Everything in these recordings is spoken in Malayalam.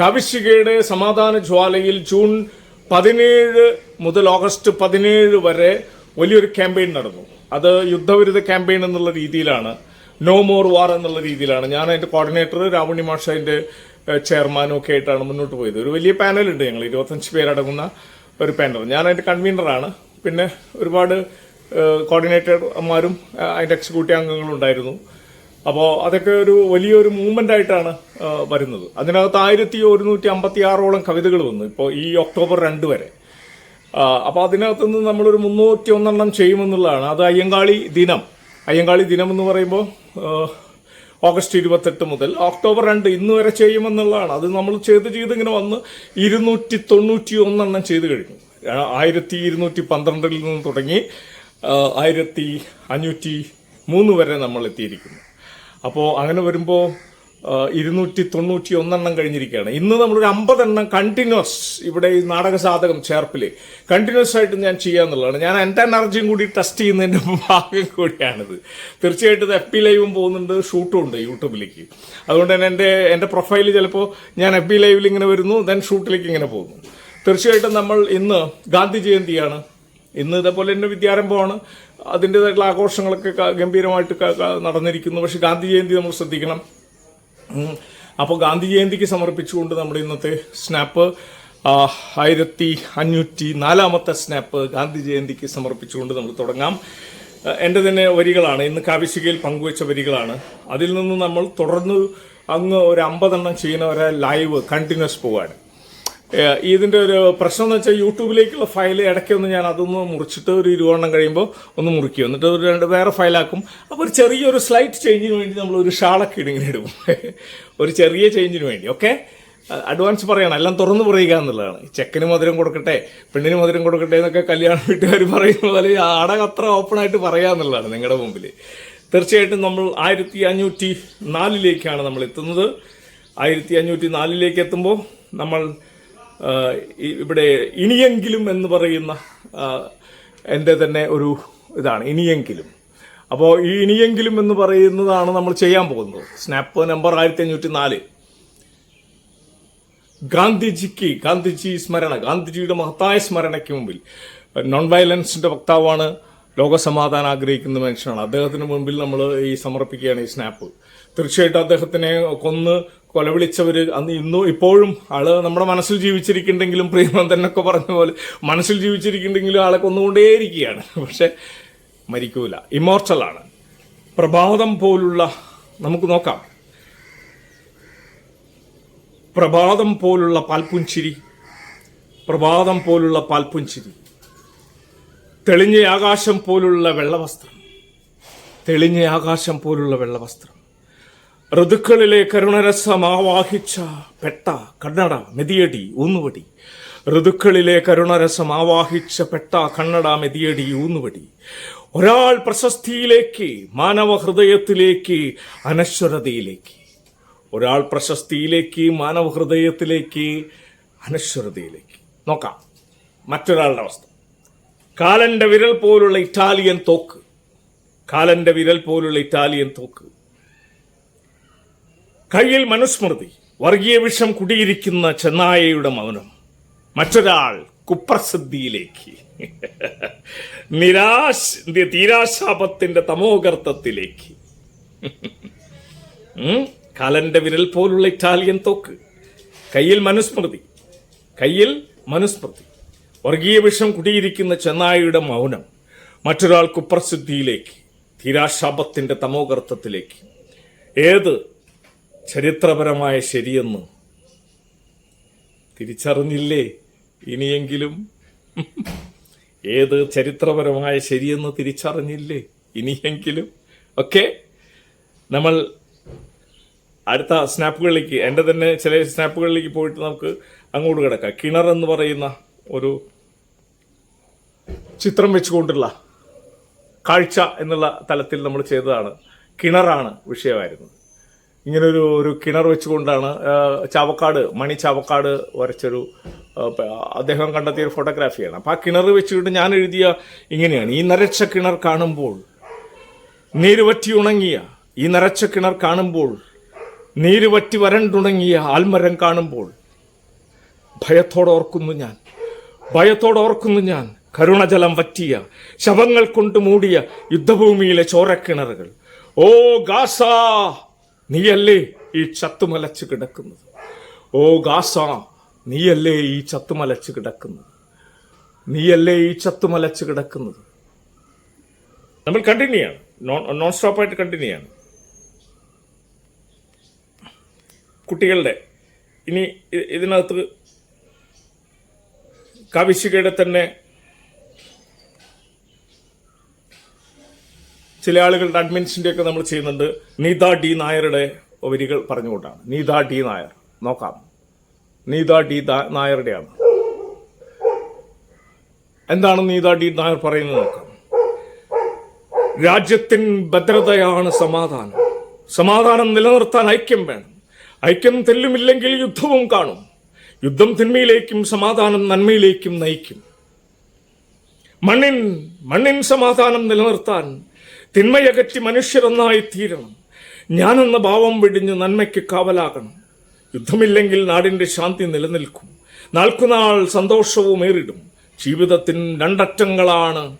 കാവിശികയുടെ സമാധാന ജ്വാലയിൽ ജൂൺ പതിനേഴ് മുതൽ ഓഗസ്റ്റ് പതിനേഴ് വരെ വലിയൊരു ക്യാമ്പയിൻ നടന്നു. അത് യുദ്ധവിരുദ്ധ ക്യാമ്പയിൻ എന്നുള്ള രീതിയിലാണ്. നോ മോർ വാർ എന്നുള്ള രീതിയിലാണ്. ഞാൻ അതിന്റെ കോർഡിനേറ്റർ രാവണി മാഷ അതിന്റെ ചെയർമാനും ഒക്കെ ആയിട്ടാണ് മുന്നോട്ട് പോയത്. ഒരു വലിയ പാനലുണ്ട് ഞങ്ങൾ. ഇരുപത്തഞ്ച് പേരടങ്ങുന്ന ഒരു പാനൽ ഞാൻ അതിന്റെ കൺവീനറാണ് പിന്നെ ഒരുപാട് കോർഡിനേറ്റർമാരും അതിന്റെ എക്സിക്യൂട്ടീവ് അംഗങ്ങളും ഉണ്ടായിരുന്നു അപ്പോൾ അതൊക്കെ ഒരു വലിയൊരു മൂവ്മെന്റ് ആയിട്ടാണ് വരുന്നത്. അതിനകത്ത് ആയിരത്തി ഒരുന്നൂറ്റി അമ്പത്തി ആറോളം കവിതകൾ വന്നു. ഇപ്പോൾ ഈ ഒക്ടോബർ രണ്ട് വരെ. അപ്പോൾ അതിനകത്ത് നിന്ന് നമ്മളൊരു മുന്നൂറ്റി ഒന്നെണ്ണം ചെയ്യുമെന്നുള്ളതാണ്. അത് അയ്യങ്കാളി ദിനം. അയ്യങ്കാളി ദിനം എന്ന് പറയുമ്പോൾ ഓഗസ്റ്റ് ഇരുപത്തെട്ട് മുതൽ ഒക്ടോബർ രണ്ട് ഇന്ന് വരെ ചെയ്യുമെന്നുള്ളതാണ്. അത് നമ്മൾ ചെയ്ത് ചെയ്ത് ഇങ്ങനെ വന്ന് ഇരുന്നൂറ്റി തൊണ്ണൂറ്റി ഒന്നെണ്ണം ചെയ്ത് കഴിഞ്ഞു. ആയിരത്തി ഇരുന്നൂറ്റി പന്ത്രണ്ടിൽ നിന്ന് തുടങ്ങി ആയിരത്തി അഞ്ഞൂറ്റി മൂന്ന് വരെ നമ്മൾ എത്തിയിരിക്കുന്നു. അപ്പോൾ അങ്ങനെ വരുമ്പോൾ ഇരുന്നൂറ്റി തൊണ്ണൂറ്റി ഒന്നെണ്ണം കഴിഞ്ഞിരിക്കുകയാണ്. ഇന്ന് നമ്മളൊരു അമ്പതെണ്ണം കണ്ടിന്യൂസ് ഇവിടെ ഈ നാടക സാധകം ചേർപ്പിൽ. കണ്ടിന്യൂസ് ആയിട്ട് ഞാൻ ചെയ്യാന്നുള്ളതാണ്. ഞാൻ എന്റെ എനർജിയും കൂടി ടെസ്റ്റ് ചെയ്യുന്നതിന്റെ ഭാഗം കൂടിയാണിത്. തീർച്ചയായിട്ടും എഫ് പി ലൈവും പോകുന്നുണ്ട് ഷൂട്ടും ഉണ്ട് യൂട്യൂബിലേക്ക്. അതുകൊണ്ട് തന്നെ എന്റെ എന്റെ പ്രൊഫൈൽ ചിലപ്പോൾ ഞാൻ എഫ് പി ലൈവിൽ ഇങ്ങനെ വരുന്നു ദെൻ ഷൂട്ടിലേക്ക് ഇങ്ങനെ പോകുന്നു. തീർച്ചയായിട്ടും നമ്മൾ ഇന്ന് ഗാന്ധി ജയന്തിയാണ്. ഇന്ന് ഇതേപോലെ തന്നെ വിദ്യാരംഭമാണ്. അതിന്റെതായിട്ടുള്ള ആഘോഷങ്ങളൊക്കെ ഗംഭീരമായിട്ട് നടന്നിരിക്കുന്നു. പക്ഷെ ഗാന്ധി ജയന്തി നമ്മൾ ശ്രദ്ധിക്കണം. അപ്പോൾ ഗാന്ധി ജയന്തിക്ക് സമർപ്പിച്ചുകൊണ്ട് നമ്മുടെ ഇന്നത്തെ സ്നാപ്പ് ആയിരത്തി അഞ്ഞൂറ്റി നാലാമത്തെ സ്നാപ്പ് ഗാന്ധി ജയന്തിക്ക് സമർപ്പിച്ചുകൊണ്ട് നമ്മൾ തുടങ്ങാം. എന്റെ തന്നെ വരികളാണ്. ഇന്ന് കാവിശികയിൽ പങ്കുവച്ച വരികളാണ്. അതിൽ നിന്ന് നമ്മൾ തുടർന്ന് അങ്ങ് ഒരു അമ്പതെണ്ണം ചെയ്യുന്നവരെ ലൈവ് കണ്ടിന്യൂസ് പോവാണ്. ഇതിന്റെ ഒരു പ്രശ്നം എന്ന് വെച്ചാൽ യൂട്യൂബിലേക്കുള്ള ഫയൽ ഇടയ്ക്കൊന്ന് ഞാൻ അതൊന്ന് മുറിച്ചിട്ട് ഒരു ഇരുവണ്ണം കഴിയുമ്പോൾ ഒന്ന് മുറിക്കും. എന്നിട്ട് ഒരു രണ്ട് വേറെ ഫയലാക്കും. അപ്പോൾ ഒരു ചെറിയൊരു സ്ലൈറ്റ് ചേഞ്ചിന് വേണ്ടി നമ്മൾ ഒരു ഷാളൊക്കെ ഇടിങ്ങനെ ഇടും. ഒരു ചെറിയ ചേഞ്ചിന് വേണ്ടി ഓക്കെ അഡ്വാൻസ് പറയണം. എല്ലാം തുറന്നു പറയുക എന്നുള്ളതാണ്. ചെക്കന് മധുരം കൊടുക്കട്ടെ പെണ്ണിന് മധുരം കൊടുക്കട്ടെ എന്നൊക്കെ കല്യാണം വീട്ടുകാർ പറയുന്ന പോലെ ആടകം അത്ര ഓപ്പൺ ആയിട്ട് പറയുക എന്നുള്ളതാണ് നിങ്ങളുടെ മുമ്പിൽ. തീർച്ചയായിട്ടും നമ്മൾ ആയിരത്തി അഞ്ഞൂറ്റി നാലിലേക്കാണ് നമ്മൾ എത്തുന്നത്. ആയിരത്തി അഞ്ഞൂറ്റി നാലിലേക്ക് എത്തുമ്പോൾ നമ്മൾ ഇവിടെ ഇനിയെങ്കിലും എന്ന് പറയുന്ന എന്റെ തന്നെ ഒരു ഇതാണ് ഇനിയെങ്കിലും. അപ്പോൾ ഈ ഇനിയെങ്കിലും എന്ന് പറയുന്നതാണ് നമ്മൾ ചെയ്യാൻ പോകുന്നത്. സ്നാപ്പ് നമ്പർ ആയിരത്തി അഞ്ഞൂറ്റി നാല് ഗാന്ധിജിക്ക് ഗാന്ധിജി സ്മരണ ഗാന്ധിജിയുടെ മഹത്തായ സ്മരണയ്ക്ക് മുമ്പിൽ നോൺ വയലൻസിന്റെ വക്താവാണ് ലോകസമാധാനം ആഗ്രഹിക്കുന്ന മനുഷ്യനാണ്. അദ്ദേഹത്തിന് മുമ്പിൽ നമ്മൾ ഈ സമർപ്പിക്കുകയാണ് ഈ സ്നാപ്പ് തീർച്ചയായിട്ടും അദ്ദേഹത്തിനെ കൊന്ന് കൊലവിളിച്ചവര് അന്ന് ഇന്നും ഇപ്പോഴും ആൾ നമ്മുടെ മനസ്സിൽ ജീവിച്ചിരിക്കുന്നുണ്ടെങ്കിലും പ്രിയമന്തനൊക്കെ പറഞ്ഞ പോലെ മനസ്സിൽ ജീവിച്ചിരിക്കുന്നുണ്ടെങ്കിലും ആളെ കൊന്നുകൊണ്ടേയിരിക്കുകയാണ്. പക്ഷെ മരിക്കൂല. ഇമോർട്ടലാണ് പ്രഭാതം പോലുള്ള നമുക്ക് നോക്കാം. പ്രഭാതം പോലുള്ള പാൽപ്പുഞ്ചിരി പ്രഭാതം പോലുള്ള പാൽപ്പുഞ്ചിരി തെളിഞ്ഞ ആകാശം പോലുള്ള വെള്ളവസ്ത്രം. തെളിഞ്ഞ ആകാശം പോലുള്ള വെള്ളവസ്ത്രം. ഋതുക്കളിലെ കരുണരസം ആവാഹിച്ച പെട്ട കണ്ണട മെതിയടി ഊന്നുവടി. ഋതുക്കളിലെ കരുണരസം ആവാഹിച്ച പെട്ട കണ്ണട മെതിയടി ഊന്നുവടി. ഒരാൾ പ്രശസ്തിയിലേക്ക് മാനവ ഹൃദയത്തിലേക്ക് അനശ്വരതയിലേക്ക്. ഒരാൾ പ്രശസ്തിയിലേക്ക് മാനവ ഹൃദയത്തിലേക്ക് അനശ്വരതയിലേക്ക്. നോക്കാം. മറ്റൊരാളുടെ അവസ്ഥ. കാലന്റെ വിരൽ പോലുള്ള ഇറ്റാലിയൻ തോക്ക്. കാലന്റെ വിരൽ പോലുള്ള ഇറ്റാലിയൻ തോക്ക്. കയ്യിൽ മനുസ്മൃതി വർഗീയ വിഷം കുടിയിരിക്കുന്ന ചെന്നായയുടെ മൗനം. മറ്റൊരാൾ കുപ്രസിദ്ധിയിലേക്ക്. നിരാശ തീരാശാപത്തിന്റെ തമോഗർത്തത്തിലേക്ക്. കലന്റെ വിരൽ പോലുള്ള ഇറ്റാലിയൻ തോക്ക്. കയ്യിൽ മനുസ്മൃതി കയ്യിൽ മനുസ്മൃതി. വർഗീയ വിഷം കുടിയിരിക്കുന്ന ചെന്നായയുടെ മൗനം. മറ്റൊരാൾ കുപ്രസിദ്ധിയിലേക്ക് തീരാശാപത്തിന്റെ തമോഗർത്തത്തിലേക്ക്. ഏത് ചരിത്രപരമായ ശരിയെന്ന്. തിരിച്ചറിഞ്ഞില്ലേ? ഇനിയെങ്കിലും ഏത് ചരിത്രപരമായ ശരിയെന്ന് തിരിച്ചറിഞ്ഞില്ലേ? ഇനിയെങ്കിലും. ഒക്കെ നമ്മൾ അടുത്ത സ്നാപ്പുകളിലേക്ക് എന്റെ തന്നെ ചില സ്നാപ്പുകളിലേക്ക് പോയിട്ട് നമുക്ക് അങ്ങോട്ട് കിടക്കാം. കിണർ എന്ന് പറയുന്ന ഒരു ചിത്രം വെച്ചുകൊണ്ടുള്ള കാഴ്ച എന്നുള്ള തലത്തിൽ നമ്മൾ ചെയ്തതാണ്. കിണറാണ് വിഷയമായിരുന്നത്. ഇങ്ങനൊരു ഒരു കിണർ വെച്ചുകൊണ്ടാണ് ചവക്കാട് മണി ചാവക്കാട് വരച്ചൊരു അദ്ദേഹം കണ്ടെത്തിയ ഒരു ഫോട്ടോഗ്രാഫിയാണ്. അപ്പം ആ കിണർ വെച്ചുകൊണ്ട് ഞാൻ എഴുതിയ ഇങ്ങനെയാണ്. ഈ നരച്ച കിണർ കാണുമ്പോൾ നീരുവറ്റി ഉണങ്ങിയ ഈ നരച്ച കിണർ കാണുമ്പോൾ നീരുവറ്റി വരണ്ടുണങ്ങിയ ആൽമരം കാണുമ്പോൾ ഭയത്തോടെ ഓർക്കുന്നു ഞാൻ. ഭയത്തോടെ ഓർക്കുന്നു ഞാൻ. കരുണജലം വറ്റിയ ശവങ്ങൾ കൊണ്ട് മൂടിയ യുദ്ധഭൂമിയിലെ ചോരക്കിണറുകൾ. ഓ ഗാസ! നീയല്ലേ ഈ ചത്തുമലച്ച് കിടക്കുന്നത്? ഓ ഗാസ നീയല്ലേ ഈ ചത്തുമലച്ച് കിടക്കുന്നത്? നീയല്ലേ ഈ ചത്തുമലച്ച് കിടക്കുന്നത്? നമ്മൾ കണ്ടിന്യൂ ആണ് നോൺ നോൺ സ്റ്റോപ്പായിട്ട് കണ്ടിന്യൂ ആണ് കുട്ടികളുടെ ഇനി ഇതിനകത്ത് കവിശികയുടെ തന്നെ ചില ആളുകളുടെ അഡ്മിൻസിന്റെ ഒക്കെ നമ്മൾ ചെയ്യുന്നുണ്ട്. നീത ഡി നായരുടെ വരികൾ പറഞ്ഞുകൊണ്ടാണ്. നീത ഡി നായർ. നോക്കാം. നീത ഡി നായരുടെയാണ്. എന്താണ് നീത ഡി നായർ പറയുന്നത് നോക്കാം. രാജ്യത്തിൻ ഭദ്രതയാണ് സമാധാനം. സമാധാനം നിലനിർത്താൻ ഐക്യം വേണം. ഐക്യം തെല്ലുമില്ലെങ്കിൽ യുദ്ധവും കാണും. യുദ്ധം തിന്മയിലേക്കും സമാധാനം നന്മയിലേക്കും നയിക്കും. മണ്ണിൻ മണ്ണിൻ സമാധാനം നിലനിർത്താൻ തിന്മയകറ്റി മനുഷ്യരൊന്നായി തീരണം. ഞാനെന്ന ഭാവം വെടിഞ്ഞു നന്മയ്ക്ക് കാവലാകണം. യുദ്ധമില്ലെങ്കിൽ നാടിന്റെ ശാന്തി നിലനിൽക്കും. നാൾക്കുനാൾ സന്തോഷവും ഏറിടും. ജീവിതത്തിൻ രണ്ടറ്റങ്ങളാണ്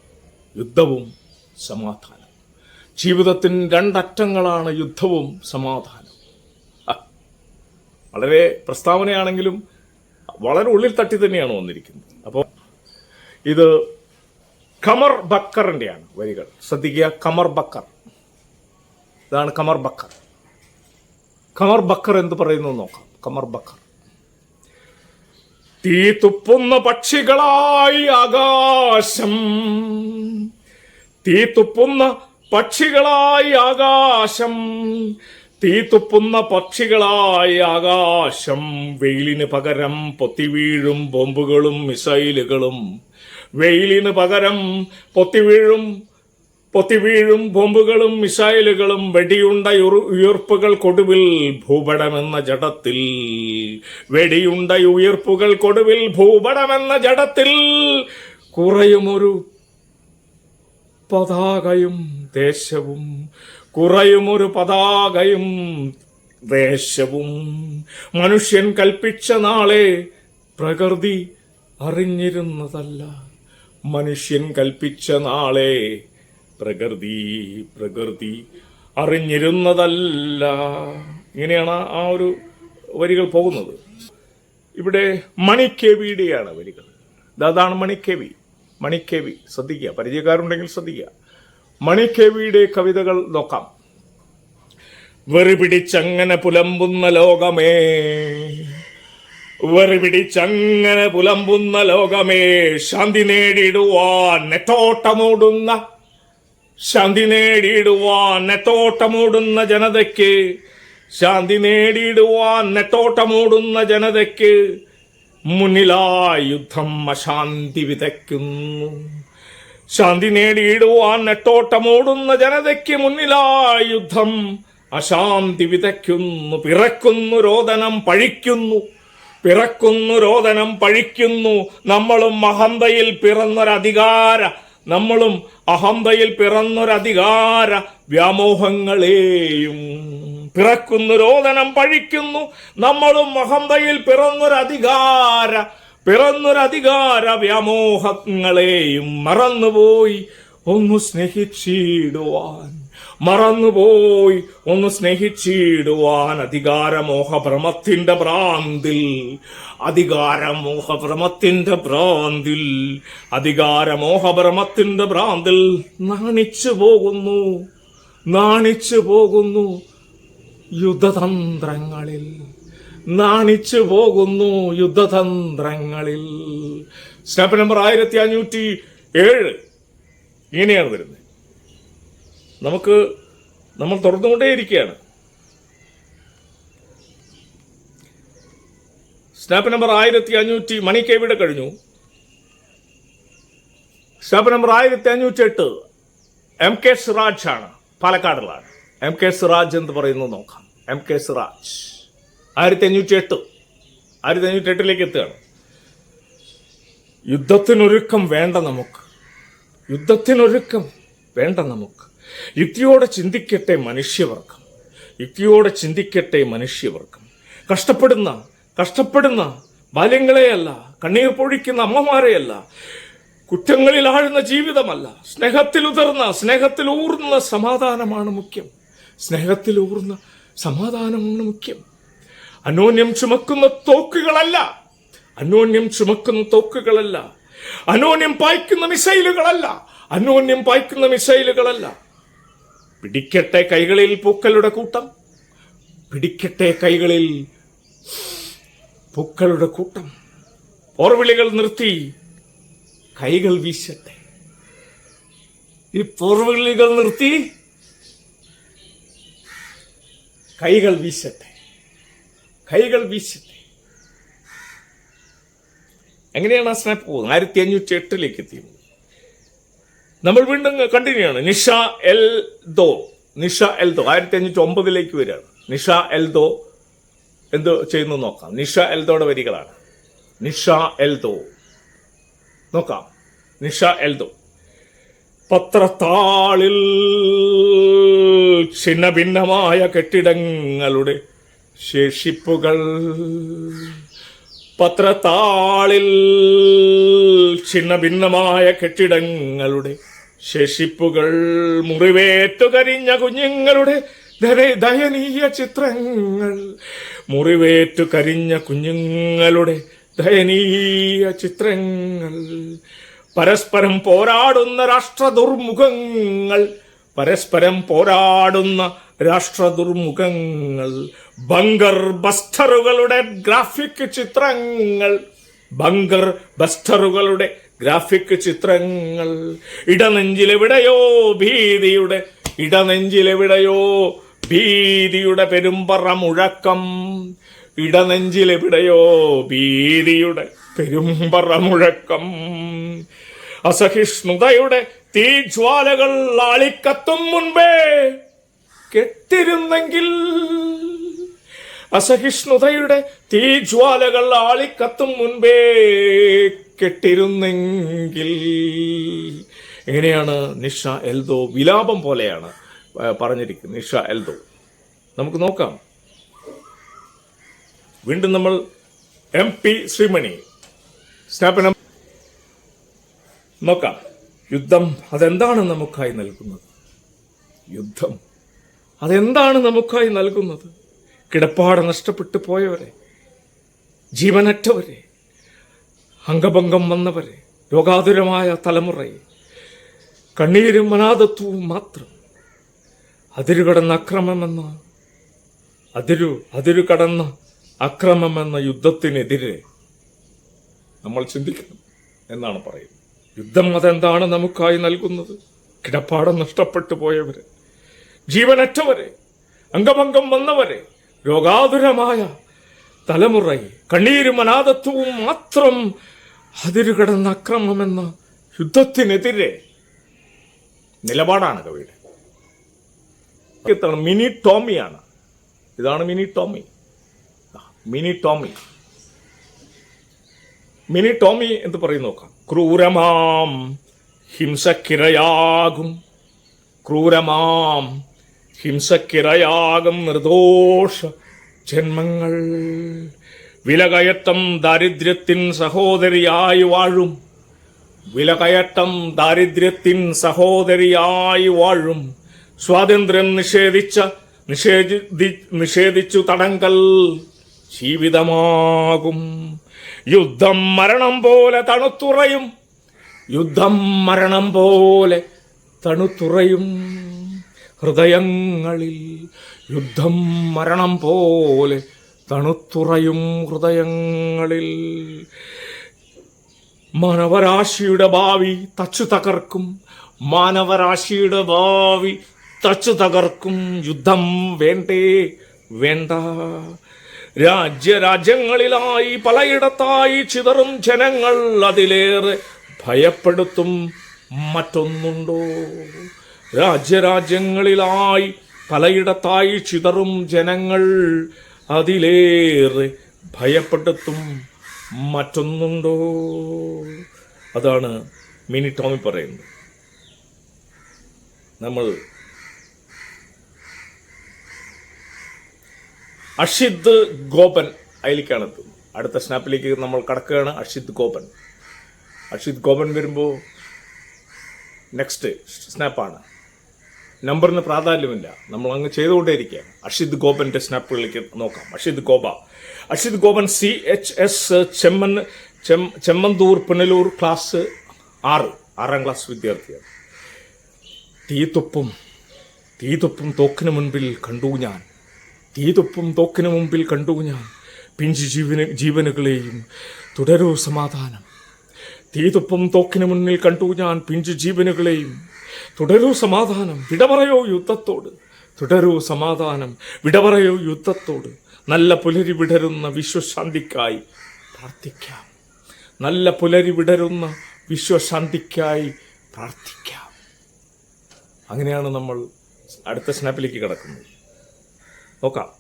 യുദ്ധവും സമാധാനം. ജീവിതത്തിൻ രണ്ടറ്റങ്ങളാണ് യുദ്ധവും സമാധാനം. വളരെ പ്രസ്താവനയാണെങ്കിലും വളരെ ഉള്ളിൽ തട്ടി തന്നെയാണ് വന്നിരിക്കുന്നത്. അപ്പോൾ ഇത് ഖമർ ബക്കറിന്റെയാണ് വരികൾ. ശ്രദ്ധിക്കുക കമർ ബക്കർ. ഇതാണ് കമർ ബക്കർ. കമർ ബക്കർ എന്ത് പറയുന്നു നോക്കാം. കമർ ബക്കർ. തീ തുപ്പുന്ന പക്ഷികളായി ആകാശം. തീ തുപ്പുന്ന പക്ഷികളായി ആകാശം. തീ തുപ്പുന്ന പക്ഷികളായി ആകാശം. വെയിലിന് പകരം പൊത്തി വീഴും ബോംബുകളും മിസൈലുകളും. വെയിലിന് പകരം പൊത്തിവീഴും പൊത്തിവീഴും ബോംബുകളും മിസൈലുകളും വെടിയുണ്ട ഉയർപ്പുകൾക്കൊടുവിൽ ഉയർപ്പുകൾ കൊടുവിൽ ഭൂപടമെന്ന ജഡത്തിൽ. വെടിയുണ്ട ഉയർപ്പുകൾ കൊടുവിൽ ഭൂപടമെന്ന ജഡത്തിൽ കുറയുമൊരു പതാകയും ദേശവും കുറയുമൊരു പതാകയും ദേശവും മനുഷ്യൻ കൽപ്പിച്ച നാളെ പ്രകൃതി അറിഞ്ഞിരുന്നതല്ല. മനുഷ്യൻ കൽപ്പിച്ച നാളെ പ്രകൃതി പ്രകൃതി അറിഞ്ഞിരുന്നതല്ല. ഇങ്ങനെയാണ് ആ ഒരു വരികൾ പോകുന്നത്. ഇവിടെ മണിക്കേവിയുടെയാണ് വരികൾ. അതാണ് മണിക്കേവി മണിക്കേവി ശ്രദ്ധിക്കുക. പരിചയക്കാരുണ്ടെങ്കിൽ ശ്രദ്ധിക്കുക. മണിക്കേവിയുടെ കവിതകൾ നോക്കാം. വെറുപിടിച്ചങ്ങനെ പുലമ്പുന്ന ലോകമേ വെറി ചങ്ങനെ പുലമ്പുന്ന ലോകമേ ശാന്തി നേടിയിടുവാൻ നെത്തോട്ടമൂടുന്ന ശാന്തി നേടിയിടുവാൻ നെത്തോട്ടമൂടുന്ന ജനതയ്ക്ക് ശാന്തി നേടിയിടുവാൻ നെത്തോട്ടമൂടുന്ന ജനതയ്ക്ക് മുന്നിലായി യുദ്ധം അശാന്തി വിതയ്ക്കുന്നു. ശാന്തി നേടിയിടുവാൻ നെട്ടോട്ടമോടുന്ന ജനതയ്ക്ക് മുന്നിലായി യുദ്ധം അശാന്തി വിതയ്ക്കുന്നു. പിറക്കുന്നു രോദനം പഴിക്കുന്നു. പിറക്കുന്നു രോദനം പഴിക്കുന്നു. നമ്മളും അഹന്തയിൽ പിറന്നൊരധികാര. നമ്മളും അഹന്തയിൽ പിറന്നൊരധികാര. വ്യാമോഹങ്ങളെയും പിറക്കുന്നു രോദനം പഴിക്കുന്നു. നമ്മളും അഹന്തയിൽ പിറന്നൊരധികാര. പിറന്നൊരധികാര വ്യാമോഹങ്ങളെയും മറന്നുപോയി. ഒന്ന് സ്നേഹിച്ചിടുവാൻ മറന്നുപോയി. ഒന്ന് സ്നേഹിച്ചിടുവാൻ അധികാരമോഹഭ്രമത്തിന്റെ ഭ്രാന്തിൽ. അധികാരമോഹഭ്രമത്തിന്റെ ഭ്രാന്തിൽ. അധികാരമോഹഭ്രമത്തിന്റെ ഭ്രാന്തിൽ നാണിച്ചു പോകുന്നു. നാണിച്ചു പോകുന്നു യുദ്ധതന്ത്രങ്ങളിൽ. നാണിച്ചു പോകുന്നു യുദ്ധതന്ത്രങ്ങളിൽ. സ്റ്റെപ്പ് നമ്പർ ആയിരത്തി അഞ്ഞൂറ്റി ഏഴ് ഇങ്ങനെയാണ് വരുന്നത്. നമുക്ക് നമ്മൾ തുറന്നുകൊണ്ടേയിരിക്കുകയാണ്. സ്റ്റാപ്പ് നമ്പർ ആയിരത്തി അഞ്ഞൂറ്റി മണി കേവിടെ കഴിഞ്ഞു. സ്റ്റാപ്പ് നമ്പർ ആയിരത്തി അഞ്ഞൂറ്റി എട്ട് എം കെ സിറാജ് ആണ് പാലക്കാടുള്ളതാണ് എം കെ സിറാജ് എന്ന് പറയുന്നത് നോക്കാം. M K Siraj. ആയിരത്തി അഞ്ഞൂറ്റി എട്ട് ആയിരത്തി അഞ്ഞൂറ്റി എട്ടിലേക്ക് എത്തുകയാണ്. യുദ്ധത്തിനൊരുക്കം വേണ്ട നമുക്ക്. യുദ്ധത്തിനൊരുക്കം വേണ്ട നമുക്ക്. യുക്തിയോടെ ചിന്തിക്കട്ടെ മനുഷ്യവർഗം. യുക്തിയോടെ ചിന്തിക്കട്ടെ മനുഷ്യവർഗം. കഷ്ടപ്പെടുന്ന കഷ്ടപ്പെടുന്ന ബാല്യങ്ങളെയല്ല കണ്ണീർ പൊഴിക്കുന്ന അമ്മമാരെയല്ല കുറ്റങ്ങളിൽ ആഴുന്ന ജീവിതമല്ല. സ്നേഹത്തിൽ ഉതർന്ന സ്നേഹത്തിൽ ഊർന്ന സമാധാനമാണ് മുഖ്യം. സ്നേഹത്തിൽ ഊർന്ന സമാധാനമാണ് മുഖ്യം. അനോന്യം ചുമക്കുന്ന തോക്കുകളല്ല. അനോന്യം ചുമക്കുന്ന തോക്കുകളല്ല. അനോന്യം പായ്ക്കുന്ന മിസൈലുകളല്ല. അനോന്യം പായ്ക്കുന്ന മിസൈലുകളല്ല. പിടിക്കട്ടെ കൈകളിൽ പൂക്കളുടെ കൂട്ടം. പിടിക്കട്ടെ കൈകളിൽ പൂക്കളുടെ കൂട്ടം. പോർവിളികൾ നിർത്തി കൈകൾ വീശട്ടെ. ഈ പോർവിളികൾ നിർത്തി കൈകൾ വീശട്ടെ. കൈകൾ വീശട്ടെ. എങ്ങനെയാണ് ആ സ്നാപ്പ് പോകുന്നത്? ആയിരത്തി അഞ്ഞൂറ്റി എട്ടിലേക്ക് എത്തി നമ്മൾ വീണ്ടും കണ്ടിന്യൂ ആണ് നിഷ എൽ ദോ. നിഷ എൽ ദോ. ആയിരത്തി അഞ്ഞൂറ്റി ഒമ്പതിലേക്ക് വരികയാണ്. നിഷ എൽ ദോ. എന്ത് ചെയ്യുന്നു നോക്കാം. നിഷ എൽ ദോയുടെ വരികളാണ്. നിഷ എൽ ദോ. നോക്കാം. നിഷ എൽ ദോ. പത്രത്താളിൽ ഛിന്നഭിന്നമായ കെട്ടിടങ്ങളുടെ ശേഷിപ്പുകൾ പത്രത്താളിൽ ഛിന്ന ഭിന്നമായ കെട്ടിടങ്ങളുടെ ശേഷിപ്പുകൾ മുറിവേറ്റു കരിഞ്ഞ കുഞ്ഞുങ്ങളുടെ ദയനീയ ചിത്രങ്ങൾ മുറിവേറ്റു കരിഞ്ഞ കുഞ്ഞുങ്ങളുടെ ദയനീയ ചിത്രങ്ങൾ. പരസ്പരം പോരാടുന്ന രാഷ്ട്ര ദുർമുഖങ്ങൾ പരസ്പരം പോരാടുന്ന രാഷ്ട്ര ദുർമുഖങ്ങൾ ബങ്കർ ബസ്റ്ററുകളുടെ ഗ്രാഫിക് ചിത്രങ്ങൾ. ബങ്കർ ബസ്റ്ററുകളുടെ ഗ്രാഫിക് ചിത്രങ്ങൾ. ഇടനെഞ്ചിലെവിടെയോ ഭീതിയുടെ ഇടനെഞ്ചിലെവിടെയോ ഭീതിയുടെ പെരുമ്പറ മുഴക്കം ഇടനെഞ്ചിലെവിടെയോ ഭീതിയുടെ പെരുമ്പറ മുഴക്കം അസഹിഷ്ണുതയുടെ തീജ്വാലകൾ ആളിക്കത്തും മുൻപേ. കെട്ടിരുന്നെങ്കിൽ അസഹിഷ്ണുതയുടെ തീജ്വാലകൾ ആളിക്കത്തും മുൻപേ കെട്ടിരുന്നെങ്കിൽ. എങ്ങനെയാണ് നിഷ എൽദോ വിലാപം പോലെയാണ് പറഞ്ഞിരിക്കുന്നത്. നിഷ എൽദോ. നമുക്ക് നോക്കാം. വീണ്ടും നമ്മൾ എം പി ശ്രീമണി. സ്നാപനം നോക്കാം. യുദ്ധം അതെന്താണ് നമുക്കായി നൽകുന്നത്? യുദ്ധം അതെന്താണ് നമുക്കായി നൽകുന്നത്? കിടപ്പാട് നഷ്ടപ്പെട്ടു പോയവരെ ജീവനറ്റവരെ അംഗഭംഗം വന്നവരെ രോഗാതുരമായ തലമുറയെ കണ്ണീരും അനാഥത്വവും മാത്രം. അതിരുകടന്ന അക്രമമെന്ന അതിരു അതിരു കടന്ന അക്രമമെന്ന യുദ്ധത്തിനെതിരെ നമ്മൾ ചിന്തിക്കണം എന്നാണ് പറയുന്നത്. യുദ്ധം അതെന്താണ് നമുക്കായി നൽകുന്നത്? കിടപ്പാടം നഷ്ടപ്പെട്ടു പോയവരെ ജീവനറ്റവരെ അംഗഭംഗം വന്നവരെ രോഗാതുരമായ തലമുറയെ കണ്ണീരും അനാഥത്വവും മാത്രം അതിരുകടന്ന അക്രമമെന്ന യുദ്ധത്തിനെതിരെ നിലപാടാണ് കവിയുടെ. മിനി ടോമിയാണ്. ഇതാണ് മിനി ടോമി. മിനി ടോമി. മിനി ടോമി എന്ന് പറയും നോക്കാം. ക്രൂരമാം ഹിംസക്കിരയാകും. ക്രൂരമാം ഹിംസക്കിരയാകും നിർദോഷ ജന്മങ്ങൾ. വിലകയറ്റം ദാരിദ്ര്യത്തിൻ സഹോദരിയായി വാഴും. വിലകയറ്റം ദാരിദ്ര്യത്തിൻ സഹോദരിയായി വാഴും. സ്വാതന്ത്ര്യം നിഷേധിച്ച നിഷേധി നിഷേധിച്ചു തടങ്കൽ ജീവിതമാകും. യുദ്ധം മരണം പോലെ തണുത്തുറയും. യുദ്ധം മരണം പോലെ തണുത്തുറയും. ഹൃദയങ്ങളിൽ യുദ്ധം മരണം പോലെ തണുത്തുറയും ഹൃദയങ്ങളിൽ. മാനവരാശിയുടെ ഭാവി തച്ചു തകർക്കും മാനവരാശിയുടെ ഭാവി തച്ചു തകർക്കും. യുദ്ധം വേണ്ടേ വേണ്ട. രാജ്യരാജ്യങ്ങളിലായി പലയിടത്തായി ചിതറും ജനങ്ങൾ അതിലേറെ ഭയപ്പെടുത്തും മറ്റൊന്നുണ്ടോ? രാജ്യരാജ്യങ്ങളിലായി പലയിടത്തായി ചിതറും ജനങ്ങൾ അതിലേറെ ഭയപ്പെടുത്തും മറ്റൊന്നുണ്ടോ? അതാണ് മിനി ടോമി പറയുന്നത്. നമ്മൾ അഷിദ് ഗോപൻ അതിലേക്കാണ് എത്തുന്നത്. അടുത്ത സ്നാപ്പിലേക്ക് നമ്മൾ കടക്കുകയാണ്. അഷിദ് ഗോപൻ. അഷിദ് ഗോപൻ വരുമ്പോൾ നെക്സ്റ്റ് സ്നാപ്പാണ് നമ്പറിന് പ്രാധാന്യമില്ല. നമ്മൾ അങ്ങ് ചെയ്തുകൊണ്ടേയിരിക്കുക. അഷിത് ഗോപന്റെ സ്നാപ്പുകളിലേക്ക് നോക്കാം. Ashith Gopa. Ashith Gopan C H S Chemman Chemmanthoor Punalur class ആറ് ആറാം ക്ലാസ് വിദ്യാർത്ഥിയാണ്. തീതുപ്പും തീതുപ്പും തോക്കിന് മുൻപിൽ കണ്ടു ഞാൻ. തീതുപ്പും തോക്കിന് മുമ്പിൽ കണ്ടു ഞാൻ. പിഞ്ചു ജീവന ജീവനുകളെയും തുടരൂ സമാധാനം. തീതുപ്പും തോക്കിന് മുന്നിൽ കണ്ടു ഞാൻ. പിഞ്ചു ജീവനുകളെയും തുടരൂ സമാധാനം വിട പറയോ യുദ്ധത്തോട്. തുടരൂ സമാധാനം വിട പറയോ യുദ്ധത്തോട്. നല്ല പുലരി വിടരുന്ന വിശ്വശാന്തിക്കായി പ്രാർത്ഥിക്കാം. നല്ല പുലരി വിടരുന്ന വിശ്വശാന്തിക്കായി പ്രാർത്ഥിക്കാം. അങ്ങനെയാണ് നമ്മൾ അടുത്ത സ്നാപ്പിലേക്ക് കിടക്കുന്നത്. നോക്കാം.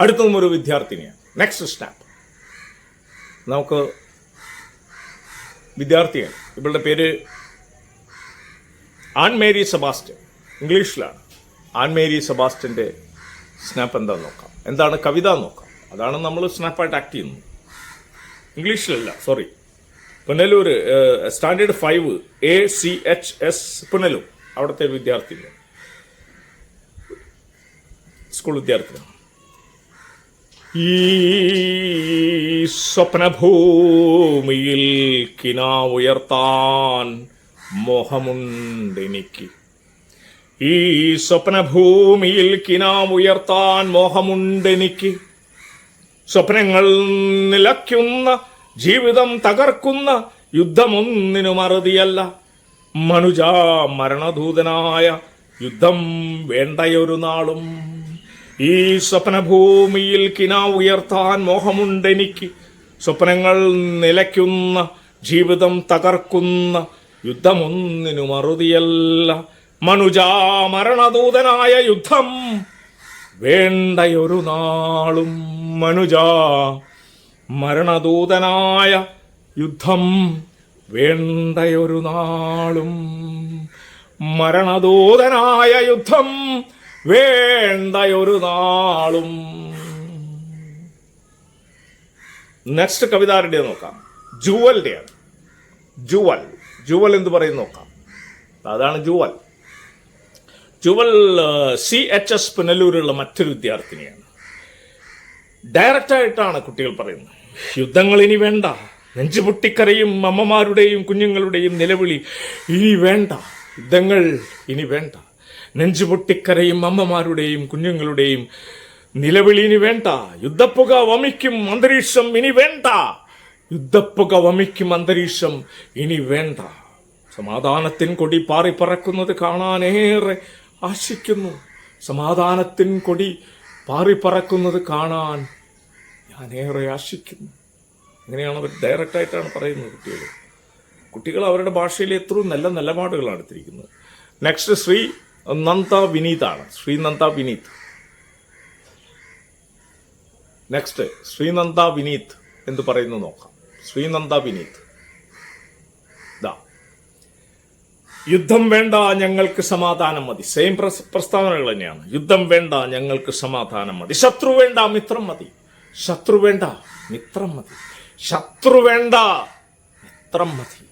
അടുത്തതും ഒരു വിദ്യാർത്ഥിനിയാണ്. നെക്സ്റ്റ് സ്നാപ്പ് നമുക്ക് വിദ്യാർത്ഥിയാണ്. ഇവളുടെ പേര് ആൺ മേരി സെബാസ്റ്റ്യൻ. ഇംഗ്ലീഷിലാണ്. ആൺ മേരി സെബാസ്റ്റ്യന്റെ സ്നാപ്പ് എന്താന്ന് നോക്കാം? എന്താണ് കവിത നോക്കാം? അതാണ് നമ്മൾ സ്നാപ്പായിട്ട് ആക്ട് ചെയ്യുന്നത്. ഇംഗ്ലീഷിലല്ല sorry Punalur standard five A C H S Punalur. അവിടുത്തെ വിദ്യാർത്ഥി സ്കൂൾ വിദ്യാർത്ഥി ഈ സ്വപ്നഭൂമിയിൽ കിനാ ഉയർത്താൻ മോഹമുണ്ടെനിക്ക്. ഈ സ്വപ്നഭൂമിയിൽ കിനാ ഉയർത്താൻ മോഹമുണ്ടെനിക്ക്. സ്വപ്നങ്ങൾ നിലയ്ക്കുന്ന ജീവിതം തകർക്കുന്ന യുദ്ധമൊന്നിനും അറുതിയല്ല മനുജ മരണദൂതനായ യുദ്ധം വേണ്ടയൊരു നാളും. ഈ സ്വപ്നഭൂമിയിൽ കിനാ ഉയർത്താൻ മോഹമുണ്ടെനിക്ക്. സ്വപ്നങ്ങൾ നിലയ്ക്കുന്ന ജീവിതം തകർക്കുന്ന യുദ്ധമൊന്നിനു മറുതിയല്ല. മനുജാമരണദൂതനായ യുദ്ധം വേണ്ടയൊരു നാളും മനുജ. മരണദൂതനായ യുദ്ധം വേണ്ടയൊരു നാളും മരണദൂതനായ യുദ്ധം വേണ്ടയൊരു നാളും. നെക്സ്റ്റ് കവിതാരുടെ നോക്കാം. ജുവലിന്റെയാണ് ജുവൽ. ജുവൽ എന്ന് പറയും നോക്കാം. അതാണ് Jewel. Jewel C H S പുനലൂരുള്ള മറ്റൊരു വിദ്യാർത്ഥിനിയാണ്. ഡയറക്റ്റായിട്ടാണ് കുട്ടികൾ പറയുന്നത്. യുദ്ധങ്ങൾ ഇനി വേണ്ട. നെഞ്ചുപൊട്ടിക്കരയും അമ്മമാരുടെയും കുഞ്ഞുങ്ങളുടെയും നിലവിളി ഇനി വേണ്ട. യുദ്ധങ്ങൾ ഇനി വേണ്ട. നെഞ്ചുപൊട്ടിക്കരയും അമ്മമാരുടെയും കുഞ്ഞുങ്ങളുടെയും നിലവിളി ഇനി വേണ്ട. യുദ്ധപ്പുക വമിക്കും. അന്തരീക്ഷം ഇനി വേണ്ട. യുദ്ധപ്പുക വമിക്കും അന്തരീക്ഷം. ഇനി വേണ്ട. സമാധാനത്തിൻ കൊടി പാറിപ്പറക്കുന്നത് കാണാനേറെ ആശിക്കുന്നു. സമാധാനത്തിൻ കൊടി പാറിപ്പറക്കുന്നത് കാണാൻ ഞാനേറെ ആശിക്കുന്നു. അങ്ങനെയാണ് അവർ ഡയറക്റ്റായിട്ടാണ് പറയുന്നത് കുട്ടികൾ കുട്ടികൾ അവരുടെ ഭാഷയിൽ എത്രയും നല്ല നിലപാടുകളാണ് എടുത്തിരിക്കുന്നത്. നെക്സ്റ്റ് ശ്രീ നന്ദ വിനീതാണ്. ശ്രീ നന്ദ വിനീത്. നെക്സ്റ്റ് ശ്രീനന്ദ വിനീത് എന്ന് പറയുന്നത് നോക്കാം. ശ്രീനന്ദ വിനീത്. യുദ്ധം വേണ്ട ഞങ്ങൾക്ക് സമാധാനം മതി. സെയിം പ്രസ്താവനകൾ തന്നെയാണ്. യുദ്ധം വേണ്ട ഞങ്ങൾക്ക് സമാധാനം മതി. ശത്രു വേണ്ട മിത്രം മതി. ശത്രു വേണ്ട മിത്രം മതി. ശത്രു വേണ്ട മിത്രം മതി.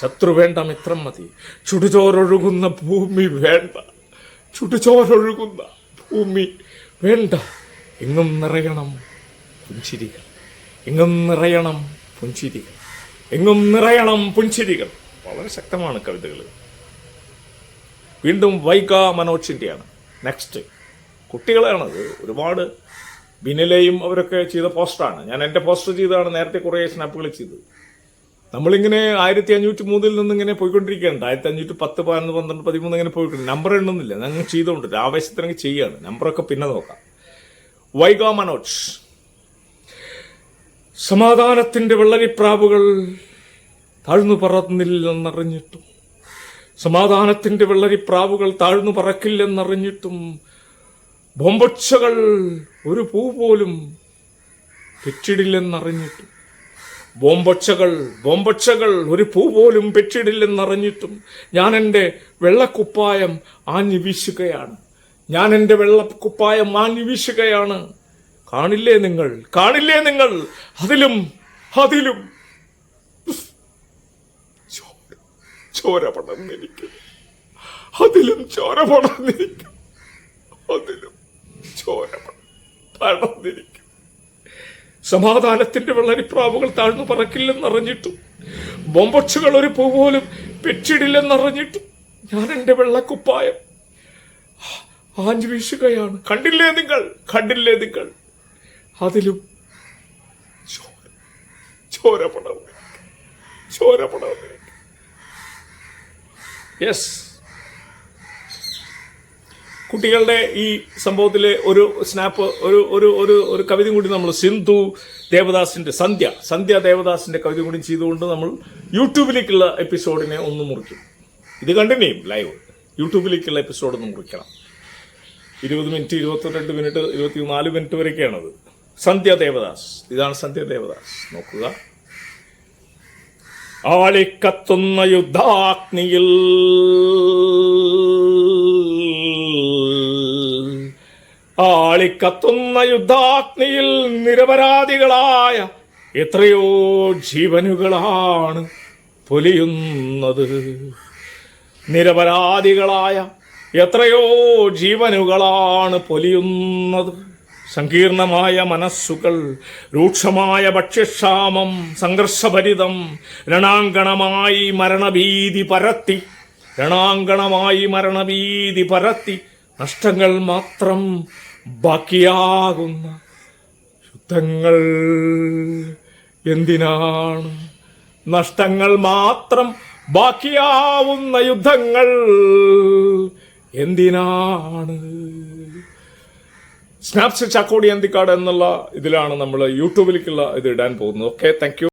ശത്രു വേണ്ട മിത്രം മതി. ചുടുചോരൊഴുകുന്ന ഭൂമി വേണ്ട. ചുടുചോരൊഴുകുന്ന ഭൂമി വേണ്ട. എങ്ങും നിറയണം പുഞ്ചിരികൾ. എങ്ങും നിറയണം പുഞ്ചിരികൾ. എങ്ങും നിറയണം പുഞ്ചിരികൾ. വളരെ ശക്തമാണ് കവിതകൾ. വീണ്ടും വൈകാ മനോജിന്റെയാണ് നെക്സ്റ്റ് കുട്ടികളാണത്. ഒരുപാട് ബിനിലയും അവരൊക്കെ ചെയ്ത പോസ്റ്റാണ് ഞാൻ എന്റെ പോസ്റ്റർ ചെയ്തതാണ് നേരത്തെ കുറേ സ്നാപ്പുകൾ ചെയ്തത്. നമ്മളിങ്ങനെ ആയിരത്തി അഞ്ഞൂറ്റി മൂന്നിൽ നിന്ന് ഇങ്ങനെ പോയിക്കൊണ്ടിരിക്കുകയാണ്. ആയിരത്തി അഞ്ഞൂറ്റി പത്ത് പതിനൊന്ന് പന്ത്രണ്ട് പതിമൂന്ന് ഇങ്ങനെ പോയിക്കൊണ്ട് നമ്പർ എണ്ണുന്നില്ല. ഞങ്ങൾ ചെയ്തുകൊണ്ട് ആവേശത്തിനൊക്കെ ചെയ്യാണ് നമ്പറൊക്കെ പിന്നെ നോക്കാം. വൈഗ മനോജ്. സമാധാനത്തിന്റെ വെള്ളരിപ്രാവുകൾ താഴ്ന്നു പറന്നില്ലെന്നറിഞ്ഞിട്ടും സമാധാനത്തിന്റെ വെള്ളരിപ്രാവുകൾ താഴ്ന്നു പറക്കില്ലെന്നറിഞ്ഞിട്ടും ബൊമ്പൊച്ചകൾ ഒരു പൂ പോലും പെറ്റിടില്ലെന്നറിഞ്ഞിട്ടും ബോംബൊച്ചകൾ ബോംബൊച്ചകൾ ഒരു പൂ പോലും പെറ്റിടില്ലെന്നറിഞ്ഞിട്ടും ഞാൻ എന്റെ വെള്ളക്കുപ്പായം ആഞ്ഞു വീശുകയാണ് ഞാൻ എന്റെ വെള്ളക്കുപ്പായം ആഞ്ഞു വീശുകയാണ് കാണില്ലേ നിങ്ങൾ? കാണില്ലേ നിങ്ങൾ? അതിലും അതിലും. ചോര അതിലും ചോര അതിലും ചോര പടർന്നിരിക്കും. സമാധാനത്തിന്റെ വെള്ളരിപ്രാവുകൾ താഴ്ന്നു പറക്കില്ലെന്നറിഞ്ഞിട്ടും ബൊമ്പക്ഷകൾ ഒരു പൂ പോലും പെറ്റിടില്ലെന്നറിഞ്ഞിട്ടും ഞാൻ എന്റെ വെള്ളക്കുപ്പായം ആഞ്ഞു വീശുകയാണ്. കണ്ടില്ലേ നിങ്ങൾ? കണ്ടില്ലേ നിങ്ങൾ? അതിലും യെസ് കുട്ടികളുടെ ഈ സംഭവത്തിലെ ഒരു സ്നാപ്പ് ഒരു ഒരു ഒരു ഒരു കവിത കൂടി നമ്മൾ സിന്ധു ദേവദാസിന്റെ സന്ധ്യ സന്ധ്യ ദേവദാസിന്റെ കവിത കൂടി ചെയ്തുകൊണ്ട് നമ്മൾ യൂട്യൂബിലേക്കുള്ള എപ്പിസോഡിനെ ഒന്ന് മുറിക്കും. ഇത് കണ്ടിന്യൂ ലൈവ് യൂട്യൂബിലേക്കുള്ള എപ്പിസോഡ് ഒന്ന് മുറിക്കണം. ഇരുപത് മിനിറ്റ് ഇരുപത്തിരണ്ട് മിനിറ്റ് ഇരുപത്തിനാല് മിനിറ്റ് വരെയൊക്കെയാണത്. സന്ധ്യ ദേവദാസ്. ഇതാണ് സന്ധ്യ ദേവദാസ്. നോക്കുക. ആളിക്കത്തുന്ന യുദ്ധാഗ്നിയിൽ ആളിക്കത്തുന്ന യുദ്ധാഗ്നിയിൽ നിരപരാധികളായ എത്രയോ ജീവനുകളാണ് പൊലിയുന്നത്. നിരപരാധികളായ എത്രയോ ജീവനുകളാണ് പൊലിയുന്നത്. സങ്കീർണമായ മനസ്സുകൾ രൂക്ഷമായ ഭക്ഷ്യക്ഷാമം സംഘർഷഭരിതം രണാങ്കണമായി മരണഭീതി പരത്തി രണാങ്കണമായി മരണഭീതി പരത്തി നഷ്ടങ്ങൾ മാത്രം ബാക്കിയാകുന്ന ശുദ്ധങ്ങൾ എന്തിനാണ്? നഷ്ടങ്ങൾ മാത്രം ബാക്കിയാവുന്ന യുദ്ധങ്ങൾ എന്തിനാണ്? സ്നാപ്സ് ചാക്കോടി അന്തിക്കാട് എന്നുള്ള ഇതിലാണ് നമ്മൾ യൂട്യൂബിലേക്കുള്ള ഇത് ഇടാൻ പോകുന്നത്. Okay thank